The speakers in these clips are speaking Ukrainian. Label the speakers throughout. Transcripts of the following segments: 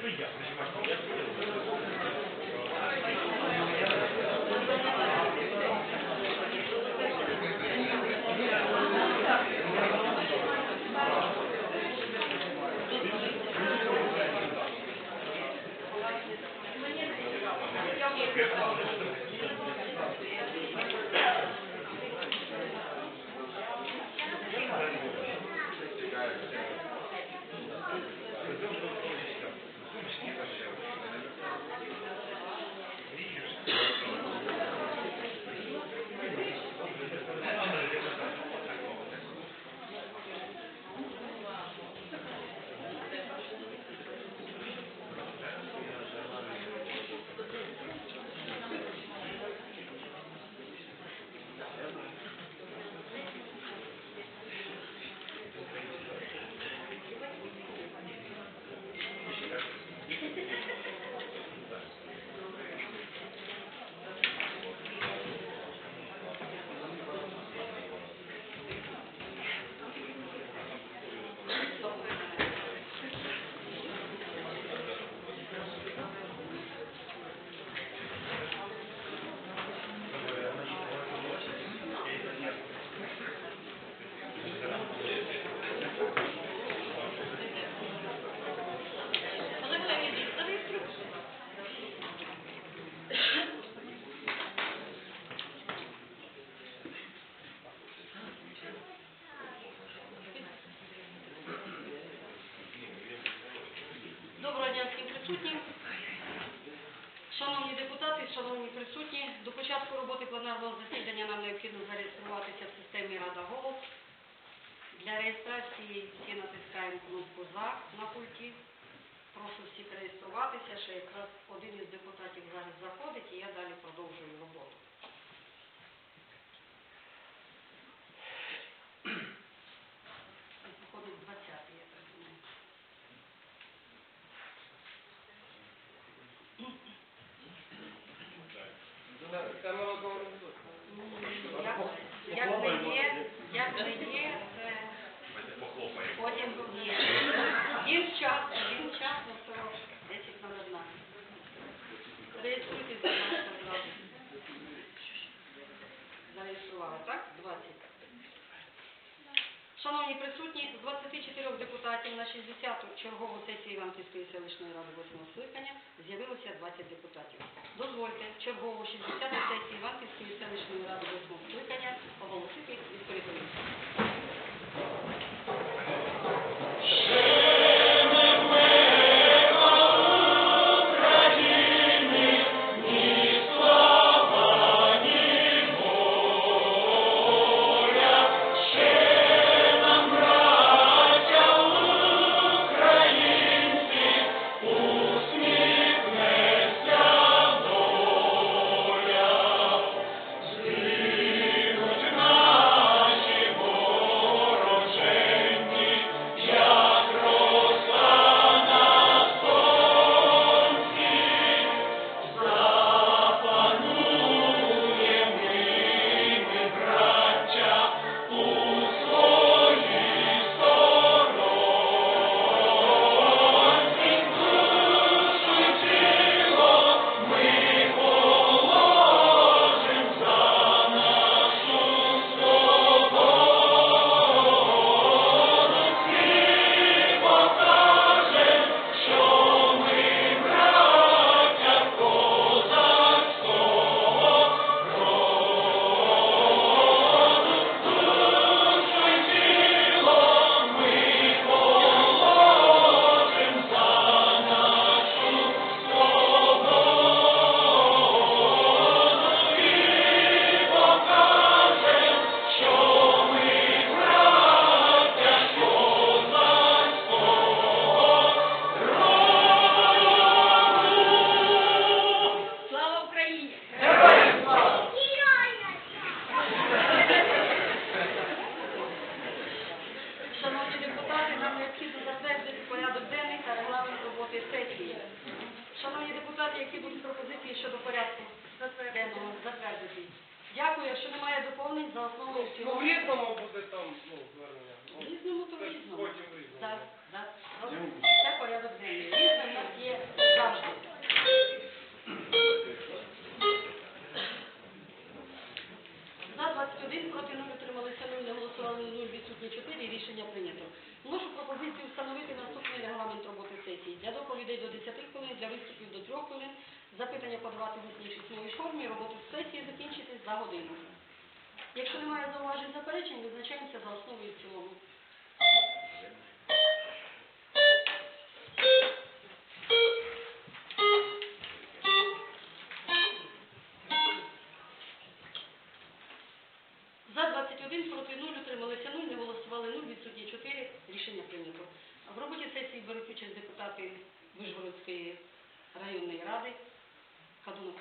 Speaker 1: 失礼します。Присутнім. Шановні депутати, шановні присутні, до початку роботи пленарного засідання нам необхідно зареєструватися в системі Рада Голос. Для реєстрації всі натискаємо кнопку «За» на пульті. Прошу всіх реєструватися, що якраз один із депутатів зараз заходить і я далі продовжую роботу. Виходить 20-й, я так думаю. Як, не є, як не є, це потім є. Він вчасно, він вчасно, то 10 на 11. Шановні присутні, з 24 депутатів на 60-ту чергову сесію Іванківської селищної ради 8 скликання з'явилося 20 депутатів. Дозвольте чергову 60-ту сесію Іванківської селищної ради 8 скликання оголосити відкритою. Запитання подавати в усній формі, роботу в сесії закінчити за годину. Якщо немає зауважень заперечень, визначаємося за основу і в цілому. За 21, проти 0, утрималися 0, не голосували 0, відсутні 4, рішення прийнято. В роботі сесії беруть участь депутати Вишгородської районної ради,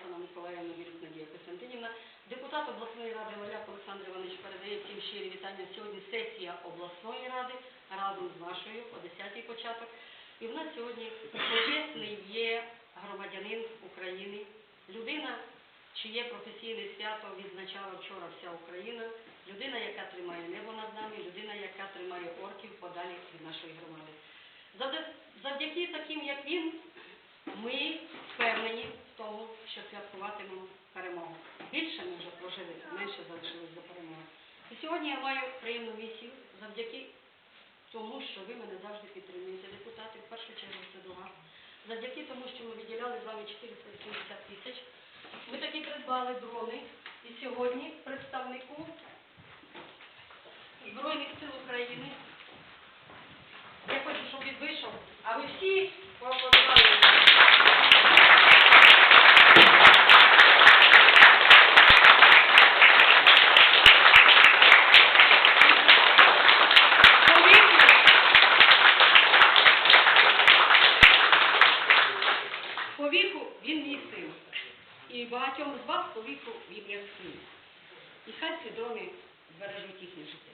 Speaker 1: Оксана Миколаївна, Вірюк Надія Костянтинівна. Депутат обласної ради Валяк Олександр Іванович передає всім щирі вітання. Сьогодні сесія обласної ради разом з нашою о 10-й початок. І в нас сьогодні почесний є громадянин України, людина, чиє професійне свято відзначала вчора вся Україна, людина, яка тримає небо над нами, людина, яка тримає орків подалі від нашої громади. Завдя- Завдяки таким, як він, ми впевнені в тому, що святкуватимемо перемогу. Більше ми вже прожили, менше залишилось до перемоги. І сьогодні я маю приємну місію завдяки тому, що ви мене завжди підтримуєте, депутати, в першу чергу це до вас. Завдяки тому, що ми виділяли з вами 480 тисяч. Ми таки придбали дрони. І сьогодні представнику Збройних сил України я хочу, щоб він вийшов, а ви всі І хай дрони збережуть їхнє життя.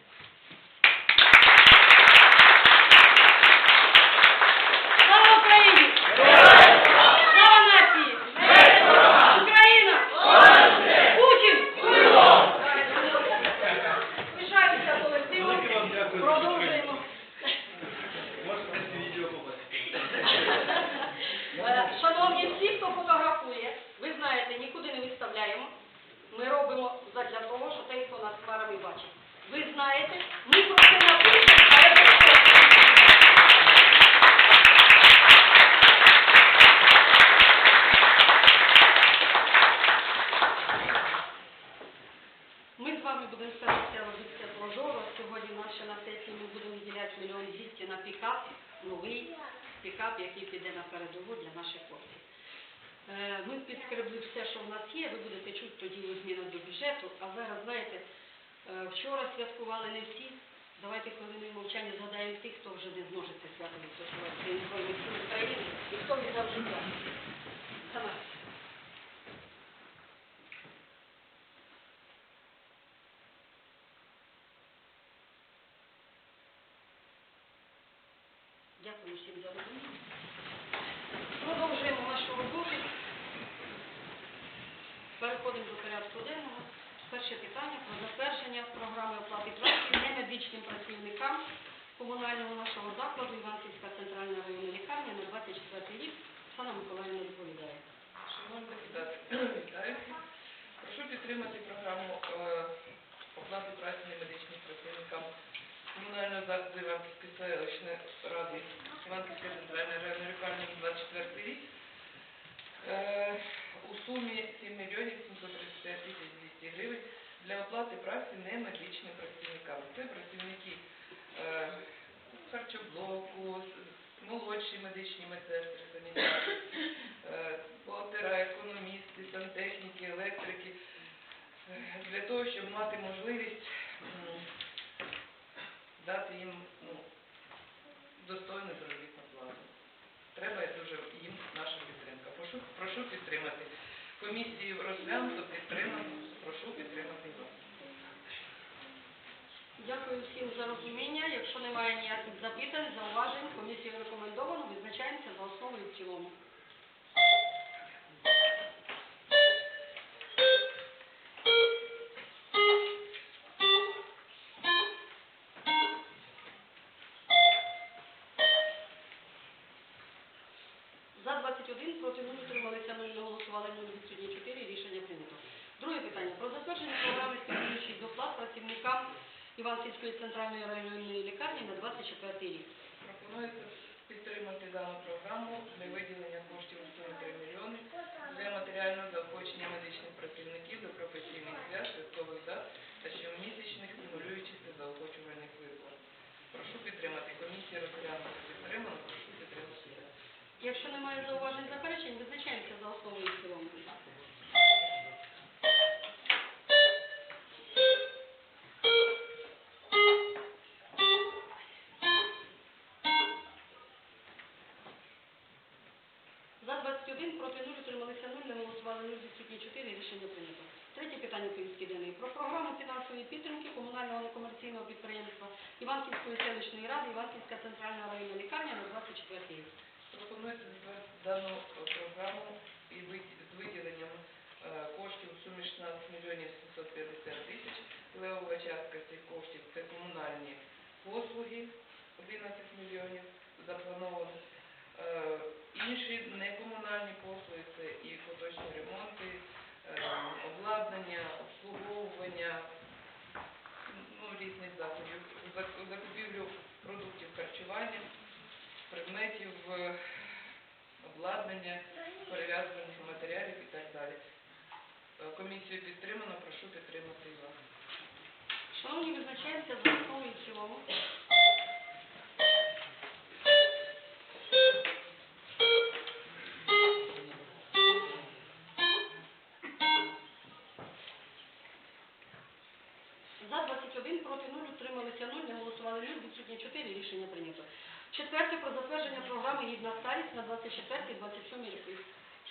Speaker 1: Слава Україні! Слава нації! Україна! Путін! Пишаюся колективом. Продовжуємо. Е, Шановні всі, хто фотографує, ви знаєте, нікуди не виставляємо. Ми робимо для того, що той, хто нас хмарами бачить. Ви знаєте, ми про це напишемо, без. Ми з вами будемо старатися робити прозоро. Сьогодні наше на сесії ми будемо виділяти мільйон двісті на пікап, новий пікап, який піде на передову для наших хлопців. Е, Ми підскребли все, що в нас є, ви будете чути тоді зміни до бюджету. А зараз, знаєте, е, вчора святкували не всі. Давайте хвилиною мовчання згадаємо тих, хто вже не зможе це свято відсвяткувати. День Збройних сил України і хто віддав життя. Сама. Дякую всім за розуміння. Продовжуємо нашу роботу. Переходимо до порядку денного. Перше питання про затвердження програми оплати праці немедичним працівникам комунального нашого закладу Іванківська центральна районна лікарня на 24 рік. Оксана Миколаївна відповідає.
Speaker 2: Шановні депутати. Прошу підтримати програму е, оплати праці медичним працівникам комунального закладу Іванківської селищної ради Іванківської центральної районної лікарні на 24 рік е, у сумі 7 мільйонів 735 тисяч 200 гривень для оплати праці немедичним працівникам. Це працівники е, харчоблоку, молодші медичні медсестри, санітари, е, економісти, сантехніки, електрики, е, для того, щоб мати можливість м, дати їм ну, достойну заробітну плату. Треба дуже їм підтримка. Прошу, підтримати. Комісію розглянуто, підтримано, прошу підтримати вас.
Speaker 1: Дякую всім за розуміння. Якщо немає ніяких запитань, зауважень, комісію рекомендовано, визначаємося за основу і в цілому. проти 0, утрималися 0, не голосували 0, відсутні 4, рішення прийнято. Друге питання. Про затвердження програми спільнуючих доплат працівникам Іванківської центральної районної лікарні на 24 рік.
Speaker 2: Пропонується е, підтримати дану програму для виділення коштів у 43 мільйони для матеріального заохочення медичних працівників до професійних свят, святкових дат та щомісячних стимулюючих та заохочувальних виплат. Прошу підтримати комісію розглянути підтримано.
Speaker 1: Якщо немає зауважень заперечень, визначаємося за основу і цілому. За 21, проти 0, утрималися 0, не голосували 0, відсутні 4, рішення прийнято. Третє питання повістки денної. Про програму фінансової підтримки комунального некомерційного підприємства Іванківської селищної ради Іванківська центральна районна лікарня на 24 рік.
Speaker 2: Пропонується затвердити дану е, програму і з виділенням е, коштів у сумі 16 мільйонів 750 тисяч. Левова частка цих коштів це комунальні послуги 11 мільйонів заплановані. Е, Інші некомунальні послуги це і поточні е, обладнання, перев'язаних матеріалів і так далі. Е, Комісію підтримано, прошу підтримати вас.
Speaker 1: Шановні, визначаємося за основу і в цілому. За 21, проти 0, утрималися 0, не голосували 0, відсутні 4, рішення прийнято. Четверте, про затвердження програми «Гідна старість» на 24-27 роки.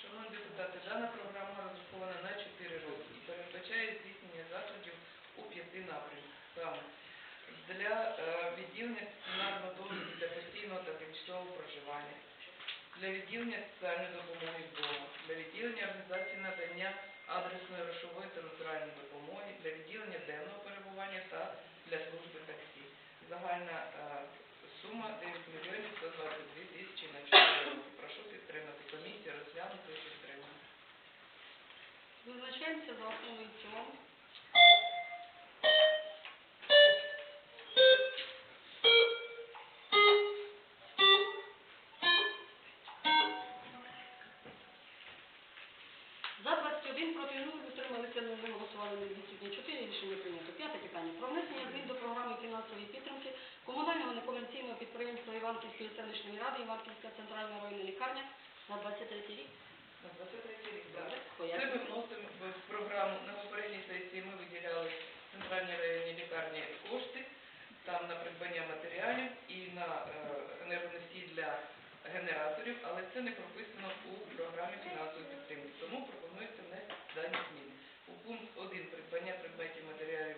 Speaker 2: Шановні депутати, дана програма розрахована на 4 роки і передбачає здійснення заходів у п'яти напрямках. Для е, відділення стаціонарного догляду для постійного та тимчасового проживання, для відділення соціальної допомоги вдома, для відділення організації надання адресної грошової та натуральної допомоги, для відділення денного перебування та для служби таксі. Загальна е, сума 9 мільйонів 122 тисячі на 4 роки. Прошу підтримати комісію, розглянути і підтримати.
Speaker 1: Визначаємося за в цілому. За 21 проти 0 утрималися 0, не голосували 0, відсутні 4, рішення прийнято. П'яте питання. Про внесення змін до програми фінансової підтримки комунального некомерційного підприємства Іванківської селищної ради, Іванківська центральна районна лікарня на 23-й рік.
Speaker 2: На 23 рік, так. Це ми вносимо в програму. На попередній сесії ми виділяли центральній районні лікарні кошти, там на придбання матеріалів і на е, енергоносії для генераторів, але це не прописано у програмі фінансової підтримки. Тому пропонується внести дані зміни. У пункт 1 придбання предметів матеріалів